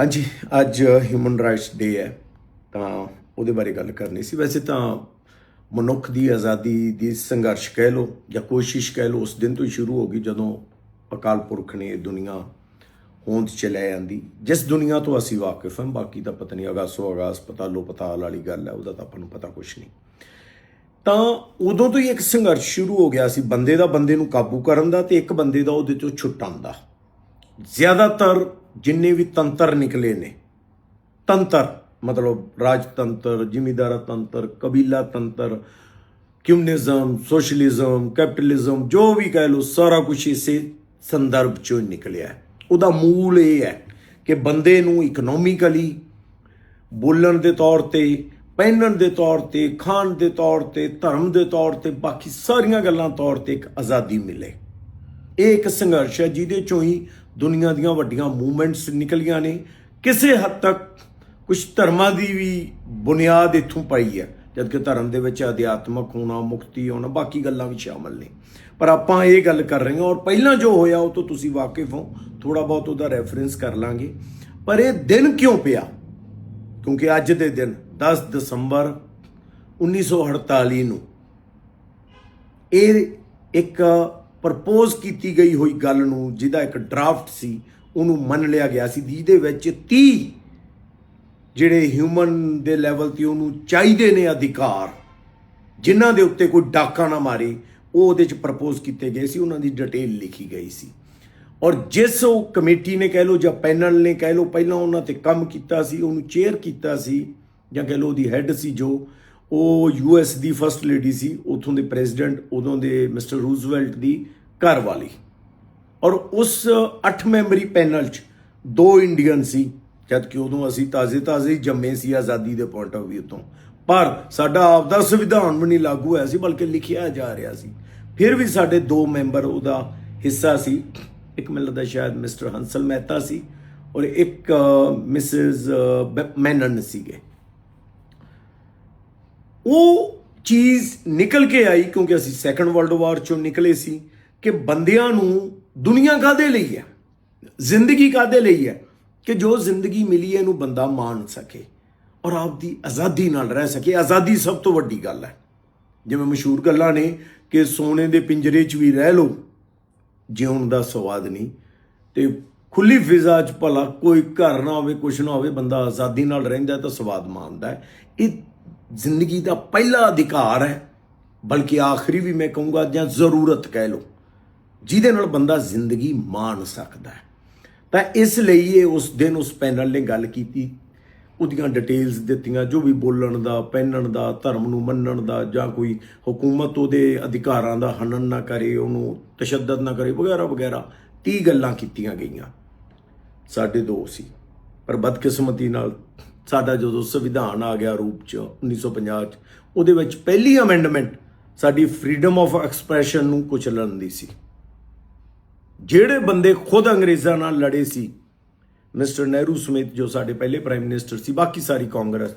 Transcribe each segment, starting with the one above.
ਹਾਂਜੀ, ਅੱਜ human rights ਡੇ ਹੈ, ਤਾਂ ਉਹਦੇ ਬਾਰੇ ਗੱਲ ਕਰਨੀ ਸੀ। ਵੈਸੇ ਤਾਂ ਮਨੁੱਖ ਦੀ ਆਜ਼ਾਦੀ ਦੀ ਸੰਘਰਸ਼ ਕਹਿ ਲਓ ਜਾਂ ਕੋਸ਼ਿਸ਼ ਕਹਿ ਲਓ, ਉਸ ਦਿਨ ਤੋਂ ਹੀ ਸ਼ੁਰੂ ਹੋ ਗਈ ਜਦੋਂ ਅਕਾਲ ਪੁਰਖ ਨੇ ਇਹ ਦੁਨੀਆ ਹੋਂਦ ਚ ਲੈ ਆਂਦੀ। ਜਿਸ ਦੁਨੀਆ ਤੋਂ ਅਸੀਂ ਵਾਕਿਫ ਹਾਂ, ਬਾਕੀ ਤਾਂ ਪਤਾ ਨਹੀਂ ਅਗਾਸੋ ਅਗਾਸ ਪਤਾਲੋ ਪਤਾਲ ਵਾਲੀ ਗੱਲ ਹੈ, ਉਹਦਾ ਤਾਂ ਆਪਾਂ ਨੂੰ ਪਤਾ ਕੁਝ ਨਹੀਂ। ਤਾਂ ਉਦੋਂ ਤੋਂ ਹੀ ਇੱਕ ਸੰਘਰਸ਼ ਸ਼ੁਰੂ ਹੋ ਗਿਆ ਸੀ, ਬੰਦੇ ਦਾ ਬੰਦੇ ਨੂੰ ਕਾਬੂ ਕਰਨ ਦਾ ਤੇ ਇੱਕ ਬੰਦੇ ਦਾ ਉਹਦੇ ਤੋਂ ਛੁੱਟਣ ਦਾ ਜ਼ਿਆਦਾਤਰ ਜਿੰਨੇ ਵੀ ਤੰਤਰ ਨਿਕਲੇ ਨੇ, ਤੰਤਰ, ਮਤਲਬ ਰਾਜਤੰਤਰ, ਜ਼ਿਮੀਦਾਰਾ ਤੰਤਰ, ਕਬੀਲਾ ਤੰਤਰ ਕਮਿਊਨਿਜ਼ਮ ਸੋਸ਼ਲਿਜ਼ਮ ਕੈਪੀਟਲਿਜ਼ਮ ਜੋ ਵੀ ਕਹਿ ਲਓ, ਸਾਰਾ ਕੁਝ ਇਸੇ ਸੰਦਰਭ ਚੋਂ ਨਿਕਲਿਆ ਉਹਦਾ ਮੂਲ ਇਹ ਹੈ ਕਿ ਬੰਦੇ ਨੂੰ ਇਕਨੋਮਿਕਲੀ ਬੋਲਣ ਦੇ ਤੌਰ ਤੇ, ਪਹਿਨਣ ਦੇ ਤੌਰ ਤੇ, ਖਾਣ ਦੇ ਤੌਰ ਤੇ, ਧਰਮ ਦੇ ਤੌਰ ਤੇ, ਬਾਕੀ ਸਾਰੀਆਂ ਗੱਲਾਂ ਤੌਰ ਤੇ ਇੱਕ ਆਜ਼ਾਦੀ ਮਿਲੇ। ਇਹ ਇੱਕ ਸੰਘਰਸ਼ ਹੈ, ਜਿਹਦੇ ਚੋਂ ਹੀ ਦੁਨੀਆ ਦੀਆਂ ਵੱਡੀਆਂ ਮੂਵਮੈਂਟਸ ਨਿਕਲੀਆਂ ਨੇ। ਕਿਸੇ ਹੱਦ ਤੱਕ ਕੁਝ ਧਰਮਾਂ ਦੀ ਵੀ ਬੁਨਿਆਦ ਇੱਥੋਂ ਪਈ ਹੈ, ਜਦਕਿ ਧਰਮ ਦੇ ਵਿੱਚ ਅਧਿਆਤਮਕ ਹੋਣਾ, ਮੁਕਤੀ ਹੋਣਾ, ਬਾਕੀ ਗੱਲਾਂ ਵੀ ਸ਼ਾਮਲ ਨੇ। ਪਰ ਆਪਾਂ ਇਹ ਗੱਲ ਕਰ ਰਹੇ ਹਾਂ, ਔਰ ਪਹਿਲਾਂ ਜੋ ਹੋਇਆ, ਉਹ ਤੋਂ ਤੁਸੀਂ ਵਾਕਿਫ ਹੋ ਥੋੜਾ ਬਹੁਤ ਉਹਦਾ ਰੈਫਰੈਂਸ ਕਰ ਲਾਂਗੇ। ਪਰ ਇਹ ਦਿਨ ਕਿਉਂ ਪਿਆ? ਕਿਉਂਕਿ ਅੱਜ ਦੇ ਦਿਨ 10 ਦਸੰਬਰ 1948 ਨੂੰ, ਇਹ ਇੱਕ ਪ੍ਰਪੋਜ਼ ਕੀਤੀ ਗਈ ਹੋਈ ਗੱਲ ਨੂੰ ਜਿਹਦਾ ਇੱਕ ਡਰਾਫਟ ਸੀ, ਉਹਨੂੰ ਮੰਨ ਲਿਆ ਗਿਆ ਸੀ, ਜਿਹਦੇ ਵਿੱਚ 30 ਜਿਹੜੇ ਹਿਊਮਨ ਦੇ ਲੈਵਲ ਤੇ ਉਹਨੂੰ ਚਾਹੀਦੇ ਨੇ ਅਧਿਕਾਰ, ਜਿਨ੍ਹਾਂ ਦੇ ਉੱਤੇ ਕੋਈ ਡਾਕਾ ਨਾ ਮਾਰੇ, ਉਹ ਉਹਦੇ ਚ ਪ੍ਰਪੋਜ਼ ਕੀਤੇ ਗਏ ਸੀ, ਉਹਨਾਂ ਦੀ ਡਿਟੇਲ ਲਿਖੀ ਗਈ ਸੀ। ਔਰ ਜਿਸ ਉਹ ਕਮੇਟੀ ਨੇ ਕਹਿ ਲਓ ਜਾਂ ਪੈਨਲ ਨੇ ਕਹਿ ਲਓ, ਪਹਿਲਾਂ ਉਹਨਾਂ ਤੇ ਕੰਮ ਕੀਤਾ ਸੀ, ਉਹਨੂੰ ਚੇਅਰ ਕੀਤਾ ਸੀ, ਜਾਂ ਕਹਿ ਲਓ ਉਹਦੀ ਹੈੱਡ ਸੀ ਜੋ ਉਹ ਯੂਐਸ ਦੀ ਫਰਸਟ ਲੇਡੀ ਸੀ, ਉਥੋਂ ਦੇ ਪ੍ਰੈਜ਼ੀਡੈਂਟ ਉਦੋਂ ਦੇ ਮਿਸਟਰ ਰੂਜ਼ਵੈਲਟ ਦੀ ਘਰ ਵਾਲੀ। ਔਰ ਉਸ 8 ਮੈਂਬਰੀ ਪੈਨਲ 'ਚ ਦੋ ਇੰਡੀਅਨ ਸੀ, ਜਦ ਕਿ ਉਦੋਂ ਅਸੀਂ ਤਾਜ਼ੇ-ਤਾਜ਼ੇ ਜੰਮੇ ਸੀ ਆਜ਼ਾਦੀ ਦੇ ਪੁਆਇੰਟ ਆਫ View ਤੋਂ। ਪਰ ਸਾਡਾ ਆਪਦਾ ਸੰਵਿਧਾਨ ਵੀ ਨਹੀਂ ਲਾਗੂ ਹੋਇਆ ਸੀ, ਬਲਕਿ ਲਿਖਿਆ ਜਾ ਰਿਹਾ ਸੀ। ਫਿਰ ਵੀ ਸਾਡੇ ਦੋ ਮੈਂਬਰ ਉਹਦਾ ਹਿੱਸਾ ਸੀ। ਇੱਕ ਮੈਨੂੰ ਲੱਗਦਾ ਸ਼ਾਇਦ ਮਿਸਟਰ ਹੰਸਲ ਮਹਿਤਾ ਸੀ, ਔਰ ਇੱਕ ਮਿਸਿਸ ਮੈਨਨ ਸੀਗੇ। ਉਹ ਚੀਜ਼ ਨਿਕਲ ਕੇ ਆਈ ਕਿਉਂਕਿ ਅਸੀਂ ਸੈਕੰਡ ਵਰਲਡ ਵਾਰ ਚੋਂ ਨਿਕਲੇ ਸੀ ਕਿ ਬੰਦਿਆਂ ਨੂੰ ਦੁਨੀਆ ਕਾਦੇ ਲਈ ਹੈ? ਜ਼ਿੰਦਗੀ ਕਾਦੇ ਲਈ ਹੈ? ਕਿ ਜੋ ਜ਼ਿੰਦਗੀ ਮਿਲੀ ਹੈ, ਇਹਨੂੰ ਬੰਦਾ ਮਾਣ ਸਕੇ ਔਰ ਆਪਦੀ ਆਜ਼ਾਦੀ ਨਾਲ ਰਹਿ ਸਕੇ। ਆਜ਼ਾਦੀ ਸਭ ਤੋਂ ਵੱਡੀ ਗੱਲ ਹੈ। ਜਿਵੇਂ ਮਸ਼ਹੂਰ ਗੱਲਾਂ ਨੇ ਕਿ ਸੋਨੇ ਦੇ ਪਿੰਜਰੇ 'ਚ ਵੀ ਰਹਿ ਲਓ, ਜਿਉਣ ਦਾ ਸਵਾਦ ਨਹੀਂ। ਤੇ ਖੁੱਲੀ ਫਿਜ਼ਾ 'ਚ ਭਲਾ ਕੋਈ ਘਰ ਨਾ ਹੋਵੇ ਕੁਛ ਨਾ ਹੋਵੇ, ਬੰਦਾ ਆਜ਼ਾਦੀ ਨਾਲ ਰਹਿੰਦਾ ਤਾਂ ਸਵਾਦ ਮਾਣਦਾ ਇਹ ਜ਼ਿੰਦਗੀ ਦਾ ਪਹਿਲਾ ਅਧਿਕਾਰ ਹੈ, ਬਲਕਿ ਆਖਰੀ ਵੀ ਮੈਂ ਕਹੂੰਗਾ ਜਾਂ ਜ਼ਰੂਰਤ ਕਹਿ ਲਓ, ਜਿਹਦੇ ਨਾਲ ਬੰਦਾ ਜ਼ਿੰਦਗੀ ਮਾਣ ਸਕਦਾ ਹੈ। ਤਾਂ ਇਸ ਲਈ ਇਹ ਉਸ ਦਿਨ ਉਸ ਪੈਨਲ ਨੇ ਗੱਲ ਕੀਤੀ, ਉਹਦੀਆਂ ਡਿਟੇਲਸ ਦਿੱਤੀਆਂ, ਜੋ ਵੀ ਬੋਲਣ ਦਾ, ਪਹਿਨਣ ਦਾ, ਧਰਮ ਨੂੰ ਮੰਨਣ ਦਾ, ਜਾਂ ਕੋਈ ਹਕੂਮਤ ਉਹਦੇ ਅਧਿਕਾਰਾਂ ਦਾ ਹਨਨ ਨਾ ਕਰੇ, ਉਹਨੂੰ ਤਸ਼ੱਦਦ ਨਾ ਕਰੇ, ਵਗੈਰਾ ਵਗੈਰਾ 30 ਗੱਲਾਂ ਕੀਤੀਆਂ ਗਈਆਂ। ਸਾਡੇ ਦੋ ਸੀ, ਪਰ ਬਦਕਿਸਮਤੀ ਨਾਲ ਸਾਡਾ ਜਦੋਂ ਸੰਵਿਧਾਨ ਆ ਗਿਆ ਰੂਪ ਚ 1950 ਚ, ਉਹਦੇ ਵਿੱਚ ਪਹਿਲੀ ਅਮੈਂਡਮੈਂਟ ਸਾਡੀ ਫਰੀडम ਆਫ ਐਕਸਪ੍ਰੈਸ਼ਨ ਨੂੰ ਕੁਚਲਣ ਦੀ ਸੀ। ਜਿਹੜੇ ਬੰਦੇ ਖੁਦ ਅੰਗਰੇਜ਼ਾਂ ਨਾਲ ਲੜੇ ਸੀ, ਮਿਸਟਰ ਨਹਿਰੂ ਸਮੇਤ ਜੋ ਸਾਡੇ ਪਹਿਲੇ ਪ੍ਰਾਈਮ ਮਿਨਿਸਟਰ ਸੀ, ਬਾਕੀ ਸਾਰੀ ਕਾਂਗਰਸ,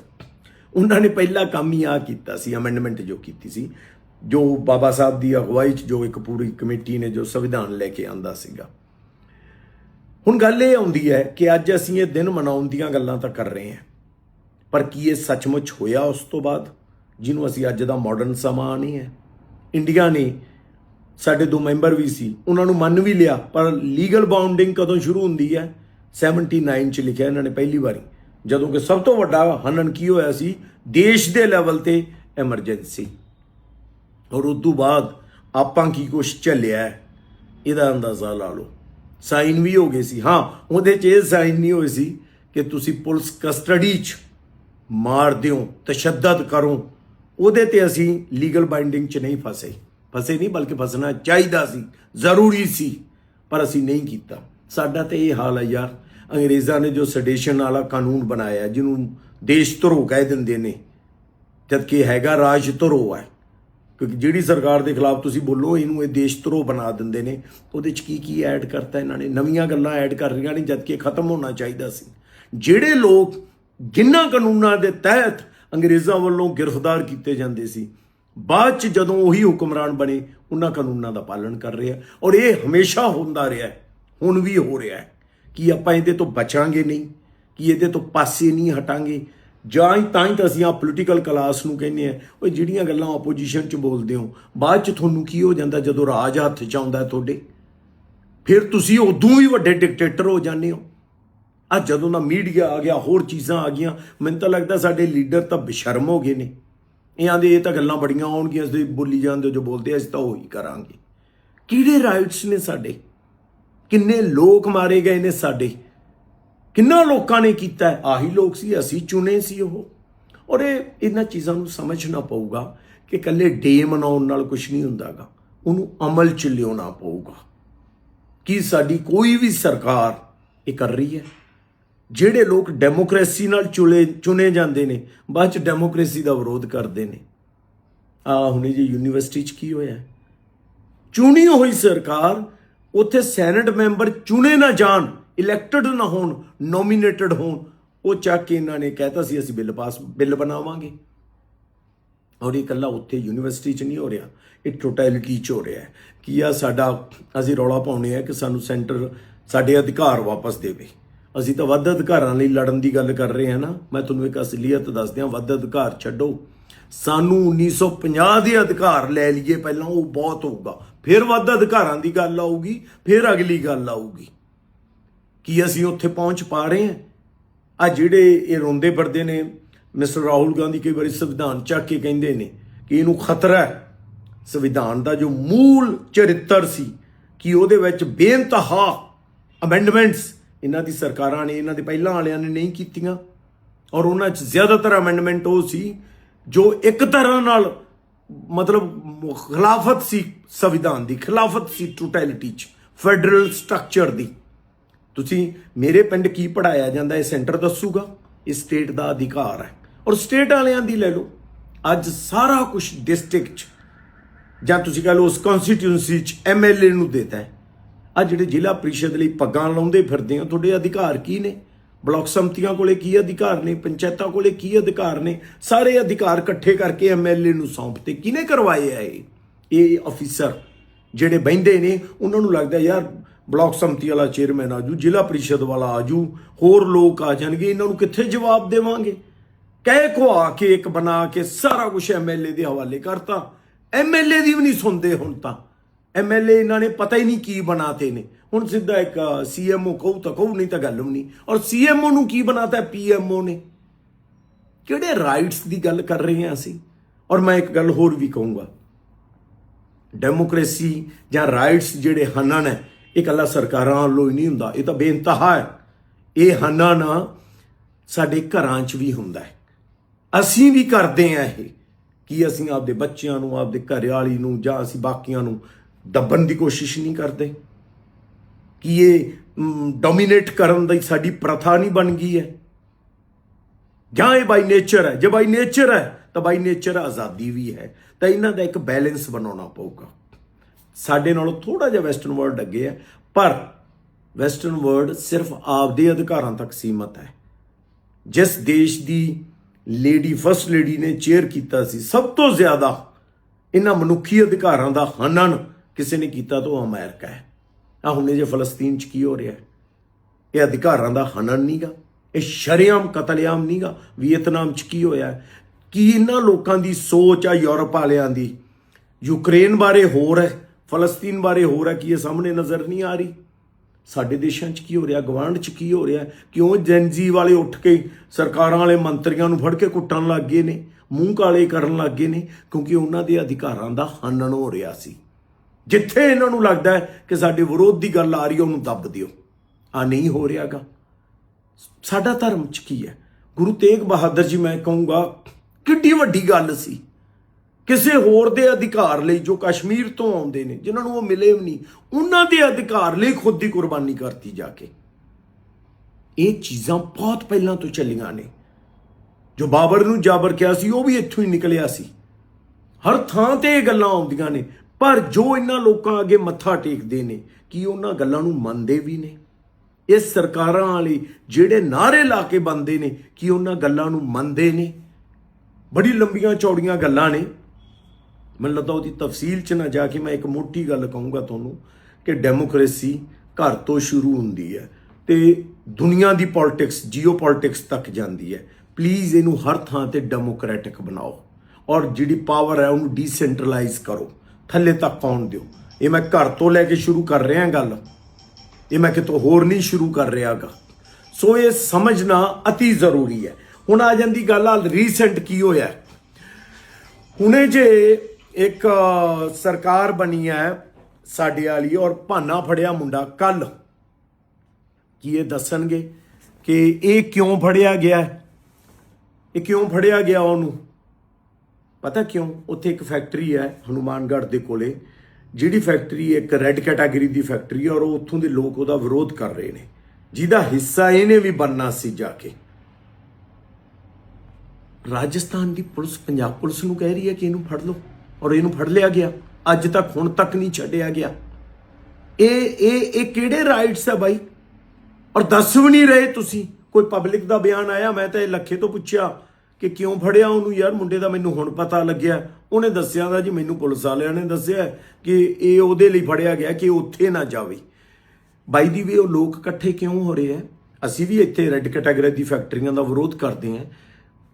ਉਹਨਾਂ ਨੇ ਪਹਿਲਾ ਕੰਮ ਹੀ ਆ ਕੀਤਾ ਸੀ ਅਮੈਂਡਮੈਂਟ ਜੋ ਕੀਤੀ ਸੀ, ਜੋ ਬਾਬਾ ਸਾਹਿਬ ਦੀ ਅਗਵਾਈ 'ਚ ਜੋ ਇੱਕ ਪੂਰੀ ਕਮੇਟੀ ਨੇ ਜੋ ਸੰਵਿਧਾਨ ਲੈ ਕੇ ਆਂਦਾ ਸੀਗਾ। ਹੁਣ ਗੱਲ ਇਹ ਆਉਂਦੀ ਹੈ ਕਿ ਅੱਜ ਅਸੀਂ ਇਹ ਦਿਨ ਮਨਾਉਣ ਦੀਆਂ ਗੱਲਾਂ ਤਾਂ ਕਰ ਰਹੇ ਹਾਂ। ਪਰ ਕੀ ਇਹ ਸੱਚਮੁੱਚ ਹੋਇਆ ਉਸ ਤੋਂ ਬਾਅਦ? ਜਿਹਨੂੰ ਅਸੀਂ ਅੱਜ ਦਾ ਮਾਡਰਨ ਸਮਾਂ ਨਹੀਂ ਹੈ। ਇੰਡੀਆ ਨੇ ਸਾਡੇ ਦੋ ਮੈਂਬਰ ਵੀ ਸੀ, ਉਹਨਾਂ ਨੂੰ ਮੰਨ ਵੀ ਲਿਆ, ਪਰ ਲੀਗਲ ਬਾਉਂਡਿੰਗ ਕਦੋਂ ਸ਼ੁਰੂ ਹੁੰਦੀ ਹੈ? 79 ਚ ਲਿਖਿਆ ਇਹਨਾਂ ਨੇ ਪਹਿਲੀ ਵਾਰੀ। ਜਦੋਂ ਕਿ ਸਭ ਤੋਂ ਵੱਡਾ ਹਨਨ ਕੀ ਹੋਇਆ ਸੀ? ਦੇਸ਼ ਦੇ ਲੈਵਲ ਤੇ ਐਮਰਜੈਂਸੀ ਔਰ ਉਸ ਤੋਂ ਬਾਅਦ ਆਪਾਂ ਕੀ ਕੁਛ ਚੱਲਿਆ ਇਹਦਾ ਅੰਦਾਜ਼ਾ ਲਾ ਲਓ। ਸਾਈਨ ਵੀ ਹੋ ਗਏ ਸੀ। ਹਾਂ, ਉਹਦੇ ਚ ਇਹ ਸਾਈਨ ਨਹੀਂ ਹੋਏ ਸੀ ਕਿ ਤੁਸੀਂ ਪੁਲਿਸ ਕਸਟਡੀ ਚ ਮਾਰ ਦਿਓ ਤਸ਼ੱਦਦ ਕਰੋ। ਉਹਦੇ ਤੇ ਅਸੀਂ ਲੀਗਲ ਬਾਈਂਡਿੰਗ ਚ ਨਹੀਂ ਫਸੇ। ਫਸੇ ਨਹੀਂ, ਬਲਕਿ ਫਸਣਾ ਚਾਹੀਦਾ ਸੀ, ਜ਼ਰੂਰੀ ਸੀ, ਪਰ ਅਸੀਂ ਨਹੀਂ ਕੀਤਾ। ਸਾਡਾ ਤੇ ਇਹ ਹਾਲ ਹੈ ਯਾਰ, ਅੰਗਰੇਜ਼ਾਂ ਨੇ ਜੋ ਸੈਡੇਸ਼ਨ ਵਾਲਾ ਕਾਨੂੰਨ ਬਣਾਇਆ, ਜਿਹਨੂੰ ਦੇਸ਼ ਧਰੋ ਕਹਿ ਦਿੰਦੇ ਨੇ ਜਦਕਿ ਹੈਗਾ ਰਾਜ ਧਰੋ ਹੈ ਕਿਉਂਕਿ ਜਿਹੜੀ ਸਰਕਾਰ ਦੇ ਖਿਲਾਫ ਤੁਸੀਂ ਬੋਲੋ, ਇਹਨੂੰ ਇਹ ਦੇਸ਼ ਧਰੋ ਬਣਾ ਦਿੰਦੇ ਨੇ। ਉਹਦੇ ਚ ਕੀ ਕੀ ਐਡ ਕਰਤਾ ਇਹਨਾਂ ਨੇ? ਨਵੀਆਂ ਗੱਲਾਂ ਐਡ ਕਰ ਰਹੀਆਂ ਨੇ ਜਦਕਿ ਇਹ ਖਤਮ ਹੋਣਾ ਚਾਹੀਦਾ ਸੀ। ਜਿਹੜੇ ਲੋਕ ਜਿਨ੍ਹਾਂ ਕਾਨੂੰਨਾਂ ਦੇ ਤਹਿਤ ਅੰਗਰੇਜ਼ਾਂ ਵੱਲੋਂ ਗ੍ਰਿਫਤਾਰ ਕੀਤੇ ਜਾਂਦੇ ਸੀ। ਬਾਅਦ ਚ ਜਦੋਂ ਉਹੀ ਹੁਕਮਰਾਨ ਬਣੇ, ਉਹਨਾਂ ਕਾਨੂੰਨਾਂ ਦਾ ਪਾਲਣ ਕਰ ਰਿਹਾ। ਔਰ ਇਹ ਹਮੇਸ਼ਾ ਹੁੰਦਾ ਰਿਹਾ ਹੁਣ ਵੀ ਹੋ ਰਿਹਾ ਹੈ ਕਿ ਆਪਾਂ ਇਹਦੇ ਤੋਂ ਬਚਾਂਗੇ ਨਹੀਂ, ਕਿ ਇਹਦੇ ਤੋਂ ਪਾਸੇ ਨਹੀਂ ਹਟਾਂਗੇ। ਜਾਂ ਹੀ ਤਾਂ ਹੀ ਤਾਂ ਅਸੀਂ ਆ ਪੋਲੀਟੀਕਲ ਕਲਾਸ ਨੂੰ ਕਹਿੰਦੇ ਆ ਉਹ ਜਿਹੜੀਆਂ ਗੱਲਾਂ ਆਪੋਜੀਸ਼ਨ 'ਚ ਬੋਲਦੇ ਹੋ, ਬਾਅਦ 'ਚ ਤੁਹਾਨੂੰ ਕੀ ਹੋ ਜਾਂਦਾ ਜਦੋਂ ਰਾਜ ਹੱਥ 'ਚ ਆਉਂਦਾ ਤੁਹਾਡੇ? ਫਿਰ ਤੁਸੀਂ ਉਦੋਂ ਵੀ ਵੱਡੇ ਡਿਕਟੇਟਰ ਹੋ ਜਾਂਦੇ ਹੋ। ਆ ਜਦੋਂ ਦਾ ਮੀਡੀਆ ਆ ਗਿਆ, ਹੋਰ ਚੀਜ਼ਾਂ ਆ ਗਈਆਂ, ਮੈਨੂੰ ਤਾਂ ਲੱਗਦਾ ਸਾਡੇ ਲੀਡਰ ਤਾਂ ਬੇਸ਼ਰਮ ਹੋ ਗਏ ਨੇ। ਇਹ ਦੇ ਇਹ ਤਾਂ ਗੱਲਾਂ ਬੜੀਆਂ ਆਉਣਗੀਆਂ, ਅਸੀਂ ਬੋਲੀ ਜਾਂਦੇ ਹੋ, ਜੋ ਬੋਲਦੇ ਅਸੀਂ ਤਾਂ ਉਹੀ ਕਰਾਂਗੇ। ਕਿਹੜੇ ਰਾਈਟਸ ਨੇ ਸਾਡੇ? ਕਿੰਨੇ ਲੋਕ ਮਾਰੇ ਗਏ ਨੇ ਸਾਡੇ? ਕਿੰਨਾ ਲੋਕਾਂ ਨੇ ਕੀਤਾ? ਆਹੀ ਲੋਕ ਸੀ, ਅਸੀਂ ਚੁਣੇ ਸੀ ਉਹ। ਔਰ ਇਹ, ਇਹਨਾਂ ਚੀਜ਼ਾਂ ਨੂੰ ਸਮਝਣਾ ਪਊਗਾ ਕਿ ਇਕੱਲੇ ਡੇ ਮਨਾਉਣ ਨਾਲ ਕੁਝ ਨਹੀਂ ਹੁੰਦਾਗਾ। ਉਹਨੂੰ ਅਮਲ ਚ ਲਿਆਉਣਾ ਪਊਗਾ। ਕੀ ਸਾਡੀ ਕੋਈ ਵੀ ਸਰਕਾਰ ਇਹ ਕਰ ਰਹੀ ਹੈ? ਜਿਹੜੇ ਲੋਕ ਡੈਮੋਕ੍ਰੇਸੀ ਨਾਲ ਚੁਲੇ, ਚੁਣੇ ਜਾਂਦੇ ਨੇ, ਬਾਅਦ ਚ ਡੈਮੋਕ੍ਰੇਸੀ ਦਾ ਵਿਰੋਧ ਕਰਦੇ ਨੇ। ਆ ਹੁਣੇ ਜੀ ਯੂਨੀਵਰਸਿਟੀ ਚ ਕੀ ਹੋਇਆ? ਚੁਣੀ ਹੋਈ ਸਰਕਾਰ, ਉੱਥੇ ਸੈਨੇਟ ਮੈਂਬਰ ਚੁਣੇ ਨਾ ਜਾਣ ਇਲੈਕਟਡ ਨਾ ਹੋਣ ਨੋਮੀਨੇਟਡ ਹੋਣ, ਉਹ ਚੱਕ ਕੇ ਇਹਨਾਂ ਨੇ ਕਹਿਤਾ ਸੀ, ਅਸੀਂ ਬਿੱਲ ਪਾਸ, ਬਿੱਲ ਬਣਾਵਾਂਗੇ। ਔਰ ਇਹ ਇਕੱਲਾ ਉੱਥੇ ਯੂਨੀਵਰਸਿਟੀ 'ਚ ਨਹੀਂ ਹੋ ਰਿਹਾ, ਇਹ ਟੋਟੈਲਿਟੀ 'ਚ ਹੋ ਰਿਹਾ ਹੈ। ਕਿ ਆ ਸਾਡਾ, ਅਸੀਂ ਰੌਲਾ ਪਾਉਣੇ ਆ ਕਿ ਸਾਨੂੰ ਸੈਂਟਰ ਸਾਡੇ ਅਧਿਕਾਰ ਵਾਪਸ ਦੇਵੇ। ਅਸੀਂ ਤਾਂ ਵੱਧ ਅਧਿਕਾਰਾਂ ਲਈ ਲੜਨ ਦੀ ਗੱਲ ਕਰ ਰਹੇ ਹਾਂ ਨਾ। ਮੈਂ ਤੁਹਾਨੂੰ ਇੱਕ ਅਸਲੀਅਤ ਦੱਸ ਦਿਆਂ ਵੱਧ ਅਧਿਕਾਰ ਛੱਡੋ। ਸਾਨੂੰ 1950 ਦੇ ਅਧਿਕਾਰ ਲੈ ਲਈਏ ਪਹਿਲਾਂ, ਉਹ ਬਹੁਤ ਹੋਊਗਾ। ਫਿਰ ਵੱਧ ਅਧਿਕਾਰਾਂ ਦੀ ਗੱਲ ਆਊਗੀ, ਫਿਰ ਅਗਲੀ ਗੱਲ ਆਊਗੀ। ਕੀ ਅਸੀਂ ਉੱਥੇ ਪਹੁੰਚ ਪਾ ਰਹੇ ਹਾਂ? ਆ ਜਿਹੜੇ ਇਹ ਰੋਂਦੇ ਫਿਰਦੇ ਨੇ, ਮਿਸਟਰ ਰਾਹੁਲ ਗਾਂਧੀ ਕਈ ਵਾਰੀ ਸੰਵਿਧਾਨ ਚੱਕ ਕੇ ਕਹਿੰਦੇ ਨੇ ਕਿ ਇਹਨੂੰ ਖਤਰਾ ਹੈ। ਸੰਵਿਧਾਨ ਦਾ ਜੋ ਮੂਲ ਚਰਿੱਤਰ ਸੀ, ਕਿ ਉਹਦੇ ਵਿੱਚ ਬੇਇੰਤਹਾ ਅਮੈਂਡਮੈਂਟਸ ਇਹਨਾਂ ਦੀ ਸਰਕਾਰਾਂ ਨੇ, ਇਹਨਾਂ ਦੇ ਪਹਿਲਾਂ ਵਾਲਿਆਂ ਨੇ ਨਹੀਂ ਕੀਤੀਆਂ। ਔਰ ਉਹਨਾਂ 'ਚ ਜ਼ਿਆਦਾਤਰ ਅਮੈਂਡਮੈਂਟ ਉਹ ਸੀ, ਜੋ ਇੱਕ ਤਰ੍ਹਾਂ ਨਾਲ ਮਤਲਬ ਖਿਲਾਫਤ ਸੀ ਸੰਵਿਧਾਨ ਦੀ, ਖਿਲਾਫਤ ਸੀ ਟੋਟੈਲਿਟੀ 'ਚ ਫੈਡਰਲ ਸਟਰਕਚਰ ਦੀ। ਤੁਸੀਂ ਮੇਰੇ ਪਿੰਡ ਕੀ ਪੜਾਇਆ ਜਾਂਦਾ, ਇਹ ਸੈਂਟਰ ਦੱਸੂਗਾ, ਇਹ ਸਟੇਟ ਦਾ ਅਧਿਕਾਰ ਹੈ। ਔਰ ਸਟੇਟ ਵਾਲਿਆਂ ਦੀ ਲੈ ਲਓ, ਅੱਜ ਸਾਰਾ ਕੁਝ ਡਿਸਟ੍ਰਿਕਟ ਚ, ਜਾਂ ਤੁਸੀਂ ਕਹ ਲਓ ਉਸ ਕਨਸਟੀਟਿਊਂਸੀ ਚ ਐਮਐਲਏ ਨੂੰ ਦਿੱਤਾ ਹੈ। ਆ ਜਿਹੜੇ ਜ਼ਿਲ੍ਹਾ ਪ੍ਰੀਸ਼ਦ ਲਈ ਪੱਗਾਂ ਲਾਉਂਦੇ ਫਿਰਦੇ ਆ, ਤੁਹਾਡੇ ਅਧਿਕਾਰ ਕੀ ਨੇ? ਬਲਾਕ ਸੰਮਤੀਆਂ ਕੋਲੇ ਕੀ ਅਧਿਕਾਰ ਨੇ? ਪੰਚਾਇਤਾਂ ਕੋਲੇ ਕੀ ਅਧਿਕਾਰ ਨੇ? ਸਾਰੇ ਅਧਿਕਾਰ ਇਕੱਠੇ ਕਰਕੇ ਐਮਐਲਏ ਨੂੰ ਸੌਂਪਤੇ ਕਿਹਨੇ ਕਰਵਾਏ ਆ ਇਹ? ਇਹ ਅਫੀਸਰ ਜਿਹੜੇ ਬੈਂਦੇ ਨੇ, ਉਹਨਾਂ ਨੂੰ ਲੱਗਦਾ ਯਾਰ ਬਲਾਕ ਸੰਮਤੀ ਵਾਲਾ ਚੇਅਰਮੈਨ ਆਜੂ ਜ਼ਿਲ੍ਹਾ ਪ੍ਰੀਸ਼ਦ ਵਾਲਾ ਆਜੂ ਹੋਰ ਲੋਕ ਆ ਜਾਣਗੇ, ਇਹਨਾਂ ਨੂੰ ਕਿੱਥੇ ਜਵਾਬ ਦੇਵਾਂਗੇ? ਕਹਿ ਖਵਾ ਕੇ ਇੱਕ ਬਣਾ ਕੇ ਸਾਰਾ ਕੁਝ ਐਮਐਲਏ ਦੇ ਹਵਾਲੇ ਕਰਤਾ। ਐਮਐਲਏ ਦੀ ਵੀ ਨਹੀਂ ਸੁਣਦੇ ਹੁਣ ਤਾਂ। ਐਮਐਲਏ ਇਹਨਾਂ ਨੇ ਪਤਾ ਹੀ ਨਹੀਂ ਕੀ ਬਣਾਤੇ ਨੇ। ਹੁਣ ਸਿੱਧਾ ਇੱਕ ਸੀਐਮਓ ਕਹੂ ਤਾਂ ਕਹੂ, ਨਹੀਂ ਤਾਂ ਗੱਲ ਵੀ ਨਹੀਂ। ਔਰ ਸੀਐਮਓ ਨੂੰ ਕੀ ਬਣਾਤਾ ਪੀਐਮਓ ਨੇ। ਕਿਹੜੇ ਰਾਈਟਸ ਦੀ ਗੱਲ ਕਰ ਰਹੇ ਹਾਂ ਅਸੀਂ? ਔਰ ਮੈਂ ਇੱਕ ਗੱਲ ਹੋਰ ਵੀ ਕਹੂੰਗਾ। ਡੈਮੋਕ੍ਰੇਸੀ ਜਾਂ ਰਾਈਟਸ ਜਿਹੜੇ ਹਨਨ ਹੈ ਇਹ ਇਕੱਲਾ ਸਰਕਾਰਾਂ ਵੱਲੋਂ ਹੀ ਨਹੀਂ ਹੁੰਦਾ। ਇਹ ਤਾਂ ਬੇਇੰਤਹਾ ਹੈ। ਇਹ ਹਨਨ ਸਾਡੇ ਘਰਾਂ 'ਚ ਵੀ ਹੁੰਦਾ ਹੈ। ਅਸੀਂ ਵੀ ਕਰਦੇ ਆ ਇਹ। ਕਿ ਅਸੀਂ ਆਪਦੇ ਬੱਚਿਆਂ ਨੂੰ, ਆਪਦੇ ਘਰ ਵਾਲੀ ਨੂੰ ਜਾਂ ਅਸੀਂ ਬਾਕੀਆਂ ਨੂੰ ਦੱਬਣ ਦੀ ਕੋਸ਼ਿਸ਼ ਨਹੀਂ ਕਰਦੇ। ਕਿ ਇਹ ਡੋਮੀਨੇਟ ਕਰਨ ਦੀ ਸਾਡੀ ਪ੍ਰਥਾ ਨਹੀਂ ਬਣ ਗਈ ਹੈ? ਜਾਂ ਇਹ ਬਾਈ ਨੇਚਰ ਹੈ? ਜੇ ਬਾਈ ਨੇਚਰ ਹੈ, ਤਾਂ ਬਾਈ ਨੇਚਰ ਆਜ਼ਾਦੀ ਵੀ ਹੈ। ਤਾਂ ਇਹਨਾਂ ਦਾ ਇੱਕ ਬੈਲੈਂਸ ਬਣਾਉਣਾ ਪਊਗਾ। ਸਾਡੇ ਨਾਲੋਂ ਥੋੜਾ ਜਿਹਾ ਵੈਸਟਰਨ ਵਰਲਡ ਅੱਗੇ ਹੈ, ਪਰ ਵੈਸਟਰਨ ਵਰਲਡ ਸਿਰਫ ਆਪਦੇ ਅਧਿਕਾਰਾਂ ਤੱਕ ਸੀਮਤ ਹੈ। ਜਿਸ ਦੇਸ਼ ਦੀ ਲੇਡੀ ਫਰਸਟ ਲੇਡੀ ਨੇ ਚੇਅਰ ਕੀਤਾ ਸੀ, ਸਭ ਤੋਂ ਜ਼ਿਆਦਾ ਇਹਨਾਂ ਮਨੁੱਖੀ ਅਧਿਕਾਰਾਂ ਦਾ ਹਨਨ ਕਿਸੇ ਨੇ ਕੀਤਾ ਤਾਂ ਉਹ ਅਮਰੀਕਾ ਹੈ। ਆ ਹੁਣੇ ਜੇ ਫਲਸਤੀਨ ਚ ਕੀ ਹੋ ਰਿਹਾ ਹੈ? ਇਹ ਅਧਿਕਾਰਾਂ ਦਾ ਹਨਨ ਨਹੀਂਗਾ ਇਹ ਸ਼ਰਿਆਮ ਕਤਲੇਆਮ ਨਹੀਂਗਾ ਵੀਅਤਨਾਮ ਚ ਕੀ ਹੋਇਆ ਕੀ ਇਹਨਾਂ ਲੋਕਾਂ ਦੀ ਸੋਚ ਆ ਯੂਰਪ ਵਾਲਿਆਂ ਦੀ? ਯੂਕਰੇਨ ਬਾਰੇ ਹੋਰ ਹੈ, ਫਲਸਤੀਨ ਬਾਰੇ ਹੋਰ ਹੈ, ਕੀ ਇਹ ਸਾਹਮਣੇ ਨਜ਼ਰ ਨਹੀਂ ਆ ਰਹੀ? ਸਾਡੇ ਦੇਸ਼ਾਂ 'ਚ ਕੀ ਹੋ ਰਿਹਾ? ਗਵਾਂਢ 'ਚ ਕੀ ਹੋ ਰਿਹਾ ਕਿਉਂ ਜੈਨਜੀ ਵਾਲੇ ਉੱਠ ਕੇ ਸਰਕਾਰਾਂ ਵਾਲੇ ਮੰਤਰੀਆਂ ਨੂੰ ਫੜ ਕੇ ਕੁੱਟਣ ਲੱਗ ਗਏ ਨੇ, ਮੂੰਹ ਕਾਲੇ ਕਰਨ ਲੱਗ ਗਏ ਨੇ? ਕਿਉਂਕਿ ਉਹਨਾਂ ਦੇ ਅਧਿਕਾਰਾਂ ਦਾ ਹਨਨ ਹੋ ਰਿਹਾ ਸੀ। ਜਿੱਥੇ ਇਹਨਾਂ ਨੂੰ ਲੱਗਦਾ ਹੈ ਕਿ ਸਾਡੇ ਵਿਰੋਧ ਦੀ ਗੱਲ ਆ ਰਹੀ ਹੈ, ਉਹਨੂੰ ਦੱਬ ਦਿਓ। ਆ ਨਹੀਂ ਹੋ ਰਿਹਾਗਾ। ਸਾਡਾ ਧਰਮ 'ਚ ਕੀ ਹੈ? ਗੁਰੂ ਤੇਗ ਬਹਾਦਰ ਜੀ, ਮੈਂ ਕਹੂੰਗਾ, ਕਿੱਡੀ ਵੱਡੀ ਗੱਲ ਸੀ। ਕਿਸੇ ਹੋਰ ਦੇ ਅਧਿਕਾਰ ਲਈ ਜੋ ਕਸ਼ਮੀਰ ਤੋਂ ਆਉਂਦੇ ਨੇ, ਜਿਨ੍ਹਾਂ ਨੂੰ ਉਹ ਮਿਲੇ ਵੀ ਨਹੀਂ, ਉਹਨਾਂ ਦੇ ਅਧਿਕਾਰ ਲਈ ਖੁਦ ਦੀ ਕੁਰਬਾਨੀ ਕਰਤੀ ਜਾ ਕੇ। ਇਹ ਚੀਜ਼ਾਂ ਬਹੁਤ ਪਹਿਲਾਂ ਤੋਂ ਚੱਲੀਆਂ ਨੇ। ਜੋ ਬਾਬਰ ਨੂੰ ਜਾਬਰ ਕਿਹਾ ਸੀ, ਉਹ ਵੀ ਇੱਥੋਂ ਹੀ ਨਿਕਲਿਆ ਸੀ। ਹਰ ਥਾਂ ਤੇ ਇਹ ਗੱਲਾਂ ਆਉਂਦੀਆਂ ਨੇ। ਪਰ ਜੋ ਇਹਨਾਂ ਲੋਕਾਂ ਅੱਗੇ ਮੱਥਾ ਟੇਕਦੇ ਨੇ, ਕੀ ਉਹਨਾਂ ਗੱਲਾਂ ਨੂੰ ਮੰਨਦੇ ਵੀ ਨੇ? ਇਹ ਸਰਕਾਰਾਂ ਵਾਲੇ ਜਿਹੜੇ ਨਾਰੇ ਲਾ ਕੇ ਬੰਦੇ ਨੇ, ਕੀ ਉਹਨਾਂ ਗੱਲਾਂ ਨੂੰ ਮੰਨਦੇ ਨੇ? ਬੜੀ ਲੰਬੀਆਂ ਚੌੜੀਆਂ ਗੱਲਾਂ ਨੇ। ਮੈਨੂੰ ਲੱਗਦਾ ਉਹਦੀ ਤਫਸੀਲ ਚ ਨਾ ਜਾ ਕੇ ਮੈਂ ਇੱਕ ਮੋਟੀ ਗੱਲ ਕਹੂੰਗਾ ਤੁਹਾਨੂੰ ਕਿ ਡੈਮੋਕ੍ਰੇਸੀ ਘਰ ਤੋਂ ਸ਼ੁਰੂ ਹੁੰਦੀ ਹੈ ਤੇ ਦੁਨੀਆ ਦੀ ਪੋਲਿਟਿਕਸ ਜੀਓ ਪੋਲਿਟਿਕਸ ਤੱਕ ਜਾਂਦੀ ਹੈ। ਪਲੀਜ਼ ਇਹਨੂੰ ਹਰ ਥਾਂ ਤੇ ਡੈਮੋਕ੍ਰੈਟਿਕ ਬਣਾਓ। ਔਰ ਜਿਹੜੀ ਪਾਵਰ ਹੈ ਉਹਨੂੰ ਡੀਸੈਂਟਰਲਾਈਜ਼ ਕਰੋ। ਥੱਲੇ ਤੱਕ ਆਉਣ ਦਿਓ। ਇਹ ਮੈਂ ਘਰ ਤੋਂ ਲੈ ਕੇ ਸ਼ੁਰੂ ਕਰ ਰਿਹਾ ਗੱਲ। ਇਹ ਮੈਂ ਕਿਤੋਂ ਹੋਰ ਨਹੀਂ ਸ਼ੁਰੂ ਕਰ ਰਿਹਾਗਾ। ਸੋ ਇਹ ਸਮਝਣਾ ਅਤੀ ਜ਼ਰੂਰੀ ਹੈ। ਹੁਣ ਆ ਜਾਂਦੀ ਗੱਲ ਆ ਰੀਸੈਂਟ ਕੀ ਹੋਇਆ? ਹੁਣੇ ਜੇ ਇੱਕ ਸਰਕਾਰ ਬਣੀ ਹੈ ਸਾਡੇ ਵਾਲੀ ਔਰ ਭਾਨਾ ਫੜਿਆ ਮੁੰਡਾ ਕੱਲ। ਕੀ ਇਹ ਦੱਸਣਗੇ ਕਿ ਇਹ ਕਿਉਂ ਫੜਿਆ ਗਿਆ? ਇਹ ਕਿਉਂ ਫੜਿਆ ਗਿਆ ਉਹਨੂੰ? ਪਤਾ ਕਿਉਂ? ਉੱਥੇ ਇੱਕ ਫੈਕਟਰੀ ਹੈ, ਹਨੂਮਾਨਗੜ੍ਹ ਦੇ ਕੋਲੇ। ਜਿਹੜੀ ਫੈਕਟਰੀ ਇੱਕ ਰੈੱਡ ਕੈਟਾਗਰੀ ਦੀ ਫੈਕਟਰੀ ਹੈ ਔਰ ਉਹ ਉੱਥੋਂ ਦੇ ਲੋਕ ਉਹਦਾ ਵਿਰੋਧ ਕਰ ਰਹੇ ਨੇ। ਜਿਹਦਾ ਹਿੱਸਾ ਇਹਨੇ ਵੀ ਬਣਨਾ ਸੀ ਜਾ ਕੇ। ਰਾਜਸਥਾਨ ਦੀ ਪੁਲਿਸ, ਪੰਜਾਬ ਪੁਲਿਸ ਨੂੰ ਕਹਿ ਰਹੀ ਹੈ ਕਿ ਇਹਨੂੰ ਫੜ ਲਓ ਔਰ ਇਹਨੂੰ ਫੜ ਲਿਆ ਗਿਆ। ਅੱਜ ਤੱਕ ਹੁਣ ਤੱਕ ਨਹੀਂ ਛੱਡਿਆ ਗਿਆ। ਇਹ ਇਹ ਇਹ ਕਿਹੜੇ ਰਾਈਟਸ ਆ ਬਾਈ? ਔਰ ਦੱਸ ਵੀ ਨਹੀਂ ਰਹੇ ਤੁਸੀਂ। ਕੋਈ ਪਬਲਿਕ ਦਾ ਬਿਆਨ ਆਇਆ, ਮੈਂ ਤਾਂ ਇਹ ਲੱਖੇ ਤੋਂ ਪੁੱਛਿਆ। ਕਿ ਕਿਉਂ ਫੜਿਆ ਉਹਨੂੰ ਯਾਰ? ਮੁੰਡੇ ਦਾ ਮੈਨੂੰ ਹੁਣ ਪਤਾ ਲੱਗਿਆ। ਉਹਨੇ ਦੱਸਿਆ ਦਾ ਜੀ, ਮੈਨੂੰ ਪੁਲਿਸ ਵਾਲਿਆਂ ਨੇ ਦੱਸਿਆ ਕਿ ਇਹ ਉਹਦੇ ਲਈ ਫੜਿਆ ਗਿਆ ਕਿ ਉੱਥੇ ਨਾ ਜਾਵੇ। ਬਾਈ ਦੀ ਵੀ ਉਹ ਲੋਕ ਇਕੱਠੇ ਕਿਉਂ ਹੋ ਰਹੇ ਆ? ਅਸੀਂ ਵੀ ਇੱਥੇ ਰੈੱਡ ਕੈਟਾਗਰੀ ਦੀ ਫੈਕਟਰੀਆਂ ਦਾ ਵਿਰੋਧ ਕਰਦੇ ਆ।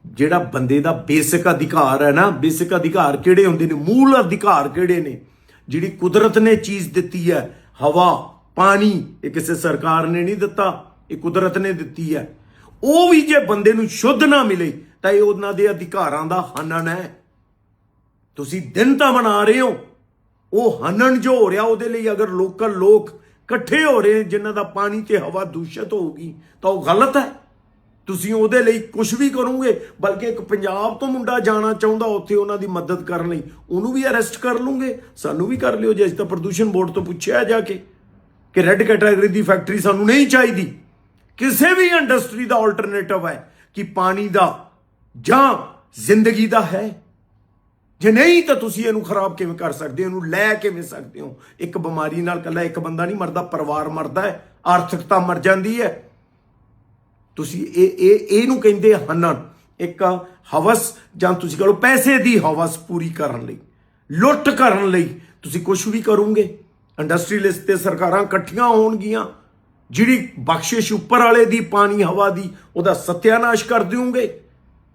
ਜਿਹੜਾ ਬੰਦੇ ਦਾ ਬੇਸਿਕ ਅਧਿਕਾਰ ਹੈ ਨਾ, ਬੇਸਿਕ ਅਧਿਕਾਰ ਕਿਹੜੇ ਹੁੰਦੇ ਨੇ? ਮੂਲ ਅਧਿਕਾਰ ਕਿਹੜੇ ਨੇ? ਜਿਹੜੀ ਕੁਦਰਤ ਨੇ ਚੀਜ਼ ਦਿੱਤੀ ਹੈ, ਹਵਾ, ਪਾਣੀ, ਇਹ ਕਿਸੇ ਸਰਕਾਰ ਨੇ ਨਹੀਂ ਦਿੱਤਾ, ਇਹ ਕੁਦਰਤ ਨੇ ਦਿੱਤੀ ਹੈ। ਉਹ ਵੀ ਜੇ ਬੰਦੇ ਨੂੰ ਸ਼ੁੱਧ ਨਾ ਮਿਲੇ ਤਾਂ ਇਹ ਉਹਨਾਂ ਦੇ ਅਧਿਕਾਰਾਂ ਦਾ ਹਨਨ ਹੈ। ਤੁਸੀਂ ਦਿਨ ਤਾਂ ਮਨਾ ਰਹੇ ਹੋ। ਉਹ ਹਨਨ ਜੋ ਹੋ ਰਿਹਾ, ਉਹਦੇ ਲਈ ਅਗਰ ਲੋਕਲ ਲੋਕ ਇਕੱਠੇ ਹੋ ਰਹੇ ਨੇ, ਜਿਨ੍ਹਾਂ ਦਾ ਪਾਣੀ ਤੇ ਹਵਾ ਦੂਸ਼ਿਤ ਹੋਊਗੀ, ਤਾਂ ਉਹ ਗਲਤ ਹੈ। ਤੁਸੀਂ ਉਹਦੇ ਲਈ ਕੁਝ ਵੀ ਕਰੋਗੇ, ਬਲਕਿ ਇੱਕ ਪੰਜਾਬ ਤੋਂ ਮੁੰਡਾ ਜਾਣਾ ਚਾਹੁੰਦਾ, ਉੱਥੇ ਉਹਨਾਂ ਦੀ ਮਦਦ ਕਰਨ ਲਈ, ਉਹਨੂੰ ਵੀ ਅਰੈਸਟ ਕਰ ਲੂਗੇ। ਸਾਨੂੰ ਵੀ ਕਰ ਲਿਓ ਜੇ ਅਸੀਂ ਤਾਂ ਪ੍ਰਦੂਸ਼ਣ ਬੋਰਡ ਤੋਂ ਪੁੱਛਿਆ ਜਾ ਕੇ ਕਿ ਰੈੱਡ ਕੈਟਾਗਰੀ ਦੀ ਫੈਕਟਰੀ ਸਾਨੂੰ ਨਹੀਂ ਚਾਹੀਦੀ। ਕਿਸੇ ਵੀ ਇੰਡਸਟਰੀ ਦਾ ਆਲਟਰਨੇਟਿਵ ਹੈ ਕਿ ਪਾਣੀ ਦਾ ਜਾਂ ਜ਼ਿੰਦਗੀ ਦਾ ਹੈ? ਜੇ ਨਹੀਂ, ਤਾਂ ਤੁਸੀਂ ਇਹਨੂੰ ਖਰਾਬ ਕਿਵੇਂ ਕਰ ਸਕਦੇ ਹੋ? ਇਹਨੂੰ ਲੈ ਕਿਵੇਂ ਸਕਦੇ ਹੋ? ਇੱਕ ਬਿਮਾਰੀ ਨਾਲ ਕੱਲਾ ਇੱਕ ਬੰਦਾ ਨਹੀਂ ਮਰਦਾ, ਪਰਿਵਾਰ ਮਰਦਾ ਹੈ, ਆਰਥਿਕਤਾ ਮਰ ਜਾਂਦੀ ਹੈ। ਤੁਸੀਂ ਇਹ ਇਹ, ਇਹਨੂੰ ਕਹਿੰਦੇ ਹਨਨ। ਇੱਕ ਹਵਸ, ਜਾਂ ਤੁਸੀਂ ਕਹੋ ਪੈਸੇ ਦੀ ਹਵਸ ਪੂਰੀ ਕਰਨ ਲਈ, ਲੁੱਟ ਕਰਨ ਲਈ ਤੁਸੀਂ ਕੁਝ ਵੀ ਕਰੋਗੇ। ਇੰਡਸਟਰੀਲਿਸਟ ਤੇ ਸਰਕਾਰਾਂ ਇਕੱਠੀਆਂ ਹੋਣਗੀਆਂ। ਜਿਹੜੀ ਬਖਸ਼ਿਸ਼ ਉੱਪਰ ਵਾਲੇ ਦੀ, ਪਾਣੀ, ਹਵਾ ਦੀ, ਉਹਦਾ ਸਤਿਆਨਾਸ਼ ਕਰ ਦਿਓਗੇ।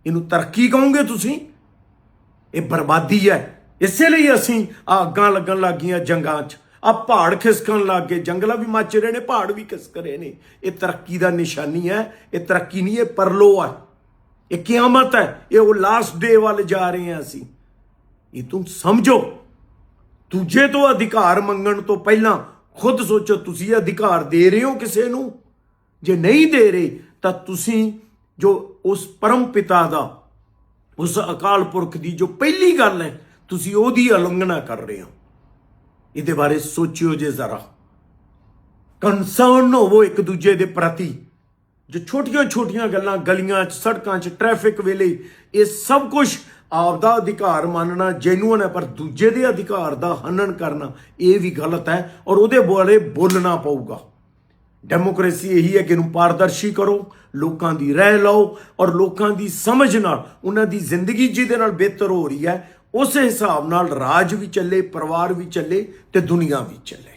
ਇਹਨੂੰ ਤਰੱਕੀ ਕਹੋਗੇ ਤੁਸੀਂ? ਇਹ ਬਰਬਾਦੀ ਹੈ। ਇਸੇ ਲਈ ਅਸੀਂ ਆ ਅੱਗਾਂ ਲੱਗਣ ਲੱਗੀਆਂ ਜੰਗਾਂ 'ਚ। ਆ ਪਹਾੜ ਖਿਸਕਣ ਲੱਗ ਗਏ। ਜੰਗਲਾਂ ਵੀ ਮੱਚ ਰਹੇ ਨੇ, ਪਹਾੜ ਵੀ ਖਿਸਕ ਰਹੇ ਨੇ। ਇਹ ਤਰੱਕੀ ਦਾ ਨਿਸ਼ਾਨੀ ਹੈ। ਇਹ ਤਰੱਕੀ ਨਹੀਂ, ਇਹ ਪਰਲੋ ਹੈ। ਇਹ ਕਿਆਮਤ ਹੈ। ਇਹ ਉਹ ਲਾਸਟ ਡੇ ਵੱਲ ਜਾ ਰਹੇ ਹਾਂ ਅਸੀਂ। ਇਹ ਤੂੰ ਸਮਝੋ। ਦੂਜੇ ਤੋਂ ਅਧਿਕਾਰ ਮੰਗਣ ਤੋਂ ਪਹਿਲਾਂ ਖੁਦ ਸੋਚੋ, ਤੁਸੀਂ ਅਧਿਕਾਰ ਦੇ ਰਹੇ ਹੋ ਕਿਸੇ ਨੂੰ? ਜੇ ਨਹੀਂ ਦੇ ਰਹੇ, ਤਾਂ ਤੁਸੀਂ ਜੋ ਉਸ ਪਰਮ ਪਿਤਾ ਦਾ, ਉਸ ਅਕਾਲ ਪੁਰਖ ਦੀ ਜੋ ਪਹਿਲੀ ਗੱਲ ਹੈ, ਤੁਸੀਂ ਉਹਦੀ ਉਲੰਘਣਾ ਕਰ ਰਹੇ ਹੋ। ਇਹਦੇ ਬਾਰੇ ਸੋਚਿਓ ਜੇ ਜ਼ਰਾ। ਕੰਸਰਨ ਹੋਵੋ ਇੱਕ ਦੂਜੇ ਦੇ ਪ੍ਰਤੀ। ਜੋ ਛੋਟੀਆਂ ਛੋਟੀਆਂ ਗੱਲਾਂ, ਗਲੀਆਂ 'ਚ, ਸੜਕਾਂ 'ਚ ਟ੍ਰੈਫਿਕ ਵੇਲੇ, ਇਹ ਸਭ ਕੁਝ ਆਪਦਾ ਅਧਿਕਾਰ ਮੰਨਣਾ ਜੈਨੂਅਨ ਹੈ, ਪਰ ਦੂਜੇ ਦੇ ਅਧਿਕਾਰ ਦਾ ਹਨਨ ਕਰਨਾ, ਇਹ ਵੀ ਗਲਤ ਹੈ ਔਰ ਉਹਦੇ ਬਾਰੇ ਬੋਲਣਾ ਪਊਗਾ। ਡੈਮੋਕ੍ਰੇਸੀ ਇਹੀ ਹੈ ਕਿ ਇਹਨੂੰ ਪਾਰਦਰਸ਼ੀ ਕਰੋ, ਲੋਕਾਂ ਦੀ ਰਹਿ ਲਓ ਔਰ ਲੋਕਾਂ ਦੀ ਸਮਝ ਨਾਲ, ਉਹਨਾਂ ਦੀ ਜ਼ਿੰਦਗੀ ਜਿਹਦੇ ਨਾਲ ਬਿਹਤਰ ਹੋ ਰਹੀ ਹੈ, ਉਸੇ ਹਿਸਾਬ ਨਾਲ ਰਾਜ ਵੀ ਚੱਲੇ, ਪਰਿਵਾਰ ਵੀ ਚੱਲੇ ਤੇ ਦੁਨੀਆ ਵੀ ਚੱਲੇ।